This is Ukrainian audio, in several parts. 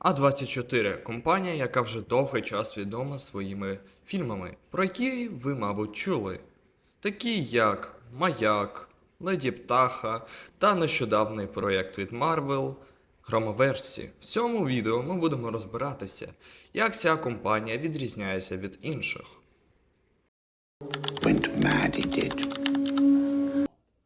А24 компанія, яка вже довгий час відома своїми фільмами, про які ви, мабуть, чули. Такі як Маяк, Леді Птаха та нещодавний проєкт від Marvel Громоверсі. В цьому відео ми будемо розбиратися, як ця компанія відрізняється від інших. Went mad, he did.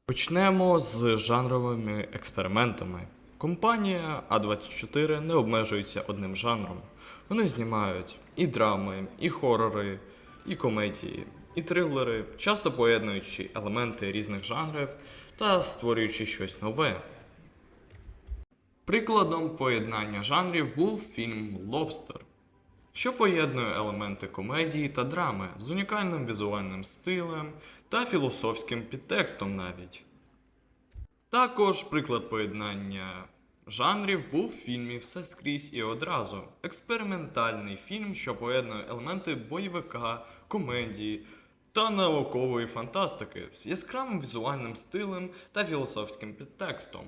Почнемо з жанровими експериментами. Компанія А24 не обмежується одним жанром. Вони знімають і драми, і хорори, і комедії, і трилери, часто поєднуючи елементи різних жанрів та створюючи щось нове. Прикладом поєднання жанрів був фільм Лобстер, що поєднує елементи комедії та драми з унікальним візуальним стилем та філософським підтекстом навіть. Також приклад поєднання жанрів був в фільмі Все скрізь і одразу. Експериментальний фільм, що поєднує елементи бойовика, комедії та наукової фантастики з яскравим візуальним стилем та філософським підтекстом.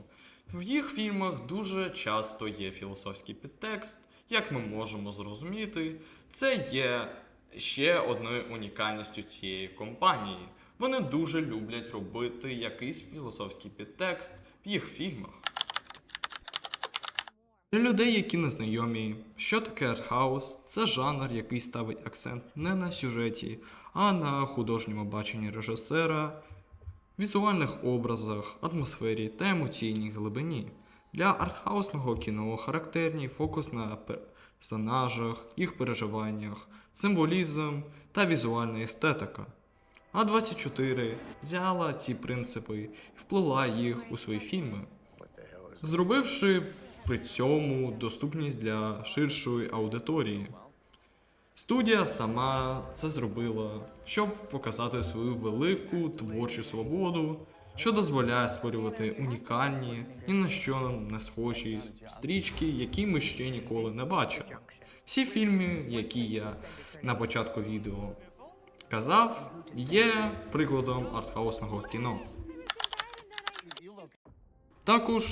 В їх фільмах дуже часто є філософський підтекст, як ми можемо зрозуміти, це є ще одною унікальністю цієї компанії. Вони дуже люблять робити якийсь філософський підтекст в їх фільмах. Для людей, які не знайомі, що таке артхаус, це жанр, який ставить акцент не на сюжеті, а на художньому баченні режисера, візуальних образах, атмосфері та емоційній глибині. Для артхаусного кіно характерні фокус на персонажах, їх переживаннях, символізм та візуальна естетика. А24 взяла ці принципи і вплила їх у свої фільми, зробивши при цьому доступність для ширшої аудиторії. Студія сама це зробила, щоб показати свою велику творчу свободу, що дозволяє створювати унікальні ні на що не схожі стрічки, які ми ще ніколи не бачили. Всі фільми, які я на початку відео казав, є прикладом артхаусного кіно. Також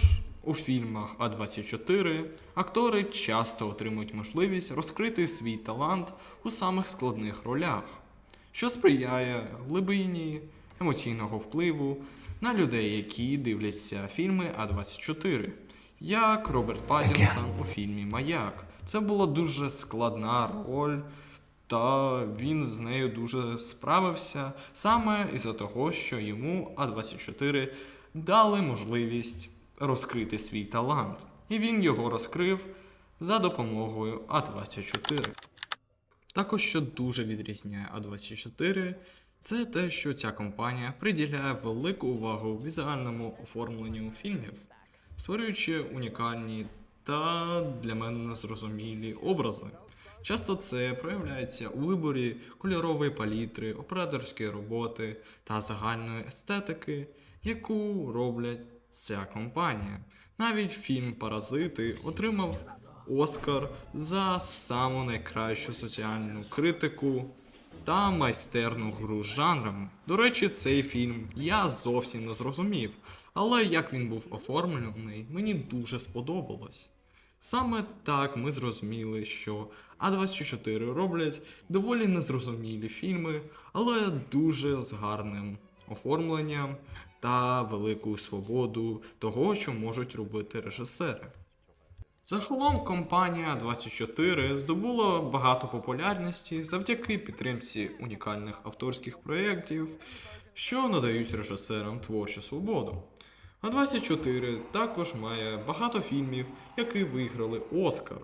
у фільмах А24 актори часто отримують можливість розкрити свій талант у самих складних ролях, що сприяє глибині емоційного впливу на людей, які дивляться фільми А24, як Роберт Паттінсон у фільмі Маяк. Це була дуже складна роль. Та він з нею дуже справився саме із-за того, що йому А24 дали можливість розкрити свій талант. І він його розкрив за допомогою А24. Також, що дуже відрізняє А24, це те, що ця компанія приділяє велику увагу візуальному оформленню фільмів, створюючи унікальні та для мене незрозумілі образи. Часто це проявляється у виборі кольорової палітри, операторської роботи та загальної естетики, яку роблять ця компанія. Навіть фільм Паразити отримав Оскар за саму найкращу соціальну критику та майстерну гру з жанрами. До речі, цей фільм я зовсім не зрозумів, але як він був оформлений, мені дуже сподобалось. Саме так ми зрозуміли, що А24 роблять доволі незрозумілі фільми, але дуже з гарним оформленням та великою свободу того, що можуть робити режисери. Загалом компанія 24 здобула багато популярності завдяки підтримці унікальних авторських проєктів, що надають режисерам творчу свободу. А 24 також має багато фільмів, які виграли Оскар.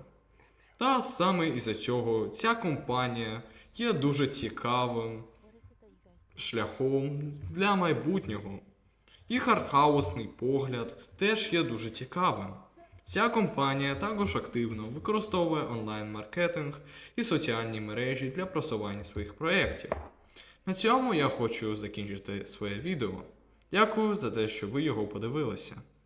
Та саме із-за цього ця компанія є дуже цікавим шляхом для майбутнього. Їх артхаусний погляд теж є дуже цікавим. Ця компанія також активно використовує онлайн-маркетинг і соціальні мережі для просування своїх проєктів. На цьому я хочу закінчити своє відео. Дякую за те, що ви його подивилися.